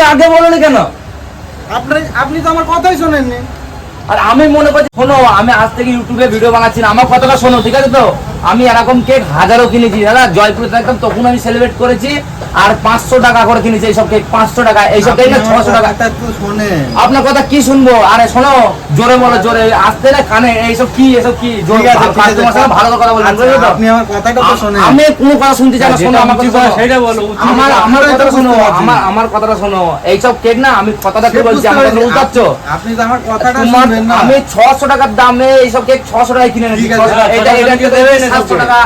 তুমি আগে বলনি কেন? আপনি আপনি তো আমার কথাই শোনেননি। আর আমি মনে করছি শোনো আমি আজ থেকে ইউটিউবে ভিডিও বানাচ্ছি না আমার কথাটা শোনো ঠিক আছে তো? আমি এরকম কেক হাজারও কিনেছি। দাদা জয়পুরে থাকতাম তখন আমি সেলিব্রেট করেছি আর পাঁচশো টাকা করে কিনেছি এইসব কেক পাঁচশো টাকা। এইসব কেক না ছশো টাকা। আপনার কথা কি শুনব? আরে শোনো জোরে বলো জোরে। আসতে না কানে এইসব কি এসব কি? ভালো কথা বলবেন আচ্ছা, বুঝলে তো? আপনি আমার কথাটা তো শোনেন। আমি কোনো কথা শুনতে চাই না শোনো আমার কথা সেটা বলো আমার আমার কথাটা শোনো আমার আমার কথাটা শোনো। এইসব কেক না আমি কথাটা কি বলছি আমার কথা উল্টাচ্ছ আপনি তো আমার কথাটা শুনবেন না। আমি ছশো টাকার দামে এইসব কেক ছশো টাকায় কিনে 600 এটা এটা দেবেন সাতশো টাকা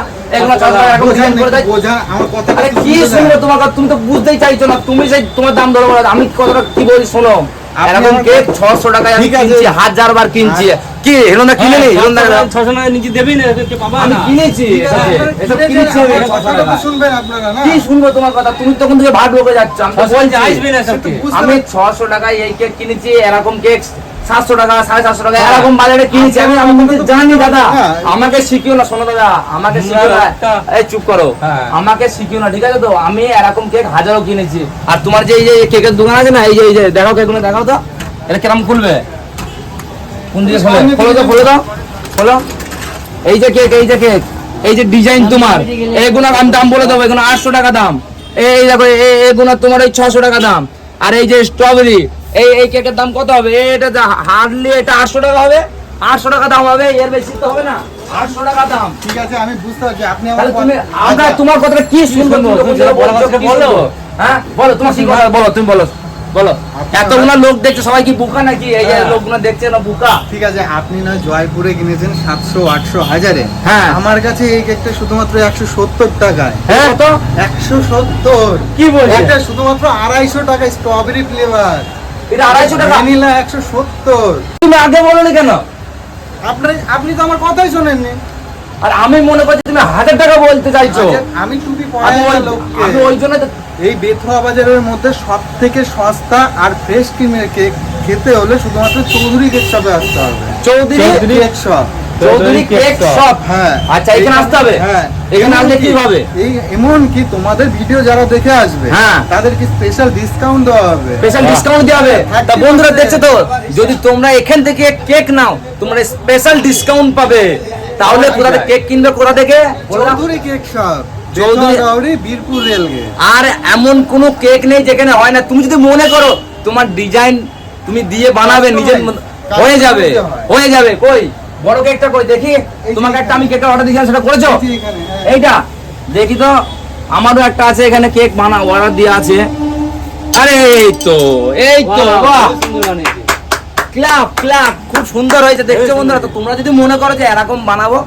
কি শুনব। তুমি তো বুঝতেই চাইছো না। তুমি সেই তোমার দাম ধরো আমি কথাটা কি বলি শোনো। এরকম কেক ছশো টাকায় আমি কিনছি হাজার বার কিনছি। কি হেলন্দা কিনে নি? ছশো টাকা নিচে আমি কিনেছি। এসব কিনে কিনেছি। নেন, আমি। আমার 600 কথাটা তো টাকায়। শুনবেন আপনারা না? কি শুনব তোমার কথা? তুমি তখন থেকে ভাট বকে যাচ্ছ। আমি তো ছশো বলছি। আসবে না সব কেক। বুঝতে ছশো টাকায় এই কেক কিনেছি এরকম কেক সাতশো টাকা সাড়ে সাতশো টাকা। এরকম বাজারে কিনেছি আমি আমি কিন্তু জানি দাদা। হ্যাঁ। আমাকে শিখিও না শোনো দাদা। আমাকে শিখিও না। এই চুপ করো। হ্যাঁ। আমাকে শিখিও না ঠিক আছে তো? আমি এরকম কেক হাজারও কিনেছি। আর তোমার যে এই যে কেকের দোকান আছে না এই যে এই যে দেখাও কেকগুলো দেখাও তো। এটা কিরম খুলবে? কোন দিকে খোলে খোলো তো খোলো তো। খোলো। এই যে কেক এই যে কেক। এই যে ডিজাইন তোমার। এইগুলো আমি দাম বলে দেবো এগুলো আটশো টাকা দাম। এই দেখো এগুলো তোমার এই ছশো টাকা দাম। আর এই যে স্ট্রবেরি এই এই কেকের দাম কত হবে? এটা হার্ডলি এটা আটশো টাকা হবে। আটশো টাকা দাম হবে এর বেশি তো হবে না। আটশো টাকা দাম। ঠিক আছে আমি বুঝতে পারছি। আপনি আমার আচ্ছা, তোমার কথাটা কি বলো? হ্যাঁ? বলো তোমার কি কথা? বলো তুমি বলো বলো। এতগুলো লোক দেখছ সবাই কি বুকা নাকি? এই যে হ্যাঁ। লোকগুলো দেখছে না বুকা? ঠিক আছে আপনি না জয়পুরে কিনেছেন সাতশো আটশো হাজারে। হ্যাঁ। আমার কাছে এই কেকটা শুধুমাত্র একশো সত্তর টাকায়। হ্যাঁ? কত? একশো সত্তর। কি বলছে? এটা শুধুমাত্র আড়াইশো টাকা স্ট্রবেরি ফ্লেভার এটা আড়াইশো টাকা। ভ্যানিলা একশো সত্তর। তুমি আগে বলোনি কেন? আপনি আপনি তো আমার কথাই শোনেননি। আর আমি মনে করছি তুমি হাজার টাকা বলতে চাইছো। আমি টুপি পড়াই আমি ওই জন্য এই বেথুয়া বাজারের মধ্যে সব থেকে সস্তা আর ফ্রেশ ক্রিমের কেক খেতে হলে শুধুমাত্র চৌধুরী কেক শপে আসতে হবে। Chowdhury cake shop. Chowdhury cake shop হ্যাঁ। আচ্ছা এখানে আসতে হবে? হ্যাঁ। এখানে আসলে কি হবে? এই এমন কি তোমাদের ভিডিও যারা দেখে আসবে হ্যাঁ। তাদেরকে স্পেশাল ডিসকাউন্ট দেওয়া হবে। স্পেশাল ডিসকাউন্ট দেওয়া হবে। তা বন্ধুরা দেখছ তো যদি তোমরা এখান থেকে কেক নাও তোমরা স্পেশাল ডিসকাউন্ট পাবে। তাহলে কোথা থেকে কেক কিনবে কোথা থেকে? Chowdhury cake shop Chowdhury- Chowdhury Birpur rail gate আর এমন কোনো কেক নেই যেখানে হয় না। তুমি যদি মনে করো তোমার ডিজাইন তুমি দিয়ে বানাবে নিজের হয়ে। যাবে। হয়ে যাবে কই? বড় কেকটা কই দেখি তোমাকে একটা আমি কেকটা অর্ডার দিয়েছিলাম সেটা করেছ? হ্যাঁ। এইটা? দেখি তো আমারও একটা আছে এখানে কেক বানা অর্ডার দেওয়া আছে। আরে এই তো এই তো বাহ ক্লাব ক্লাব খুব সুন্দর হয়েছে দেখছ বন্ধুরা? তো তোমরা যদি মনে করো যে এরকম বানাবো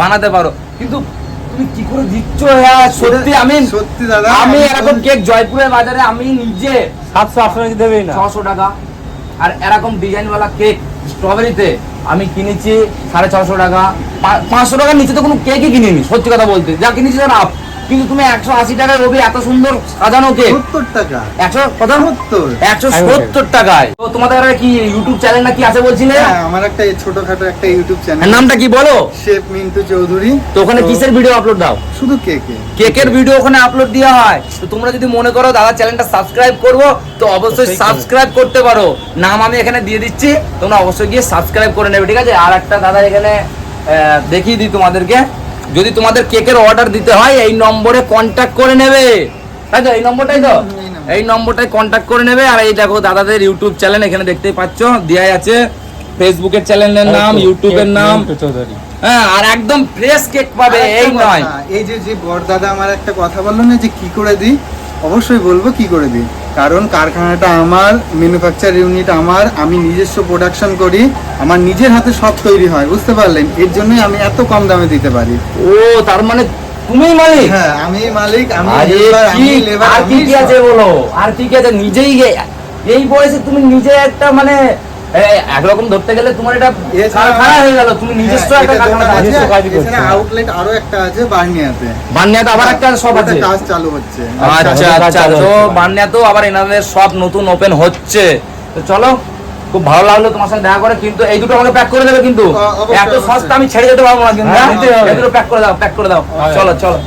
বানাতে পারো। কিন্তু তুমি কি করে দিচ্ছ হ্যাঁ? সত্যি আমি সত্যি দাদা আমি এরকম কেক জয়পুরের বাজারে আমি নিজে সাতশো আটশো টাকা দেবেই না। ছশো টাকা। আর এরকম ডিজাইনওয়ালা কেক স্ট্রবেরিতে আমি কিনেছি সাড়ে ছশো টাকা। পাঁচশো টাকার নিচে তো কোনো কেকই কিনিনি, সত্যি কথা বলতে। যা কিনেছি তার আপ কিন্তু তুমি একশো আশি টাকায় রবি এত সুন্দর সাজানো কেক। সত্তর টাকা। একশো কত সত্তর। একশো সত্তর টাকায়। তো তোমাদের একটা কি ইউটিউব চ্যানেল না কি আছে বলছিলে হ্যাঁ আমার একটা ছোটখাটো একটা ইউটিউব চ্যানেল নামটা কি বলো? শেফ মিন্টু চৌধুরী। তো ওখানে কিসের ভিডিও আপলোড দাও? শুধু কেকে। কেকের ভিডিও ওখানে আপলোড দেওয়া হয়। তো তোমরা যদি মনে করো দাদা চ্যানেলটা সাবস্ক্রাইব করব তো অবশ্যই অবশ্যই সাবস্ক্রাইব করতে পারো। নাম আমি এখানে দিয়ে দিচ্ছি তোমরা অবশ্যই গিয়ে সাবস্ক্রাইব করে নেবে ঠিক আছে? আর একটা দাদা এখানে আহ, দেখিয়ে দিই তোমাদেরকে। যদি তোমাদের কেকের অর্ডার দিতে হয় এই নম্বরে কন্ট্যাক্ট করে নেবে। তাই তো? এই নম্বরটাই তো? এই নম্বরটাই কন্ট্যাক্ট করে নেবে। আর এই দেখো দাদাদের ইউটিউব চ্যানেল এখানে দেখতেই পাচ্ছ দেওয়াই আছে ফেসবুকের চ্যানেলের নাম ইউটিউবের নাম। হ্যাঁ আর একদম ফ্রেশ কেক পাবে এই নয়। এই যে যে বড়দাদা আমার একটা কথা বলল না যে কি করে দিই? অবশ্যই বলব কি করে দিই। কারণ কারখানাটা আমার ম্যানুফ্যাকচার ইউনিট আমার আমি নিজস্ব প্রোডাকশন করি আমার নিজের হাতে সব তৈরি হয় বুঝতে পারলেন? এর জন্যই আমি এত কম দামে দিতে পারি। ও তার মানে তুমি মালিক? হ্যাঁ আমি মালিক আমি লেবার আমি লেবার আর কি কি আছে বলো? আর কি কি আছে? নিজেই এই বয়সে তুমি নিজে একটা মানে একরকম ধরতে গেলে তোমার এটা কারখানা হয়ে গেল। তুমি নিজস্ব একটা কারখানা নিজস্ব কাজই করছে। আউটলেট আরও একটা আছে বার্নিয়াতে। আবার একটা সব আছে? কাজ চালু হচ্ছে। আচ্ছা আচ্ছা তো হচ্ছে। আবার এনাদের সব নতুন ওপেন হচ্ছে। তো চলো খুব ভালো লাগল তোমার সাথে দেখা করে কিন্তু এই দুটো আমাকে প্যাক করে দেবে কিন্তু। এত সস্তা আমি ছেড়ে যেতে পারব না কিন্তু। প্যাক করে দাও প্যাক করে দাও। হ্যাঁ। চলো চলো।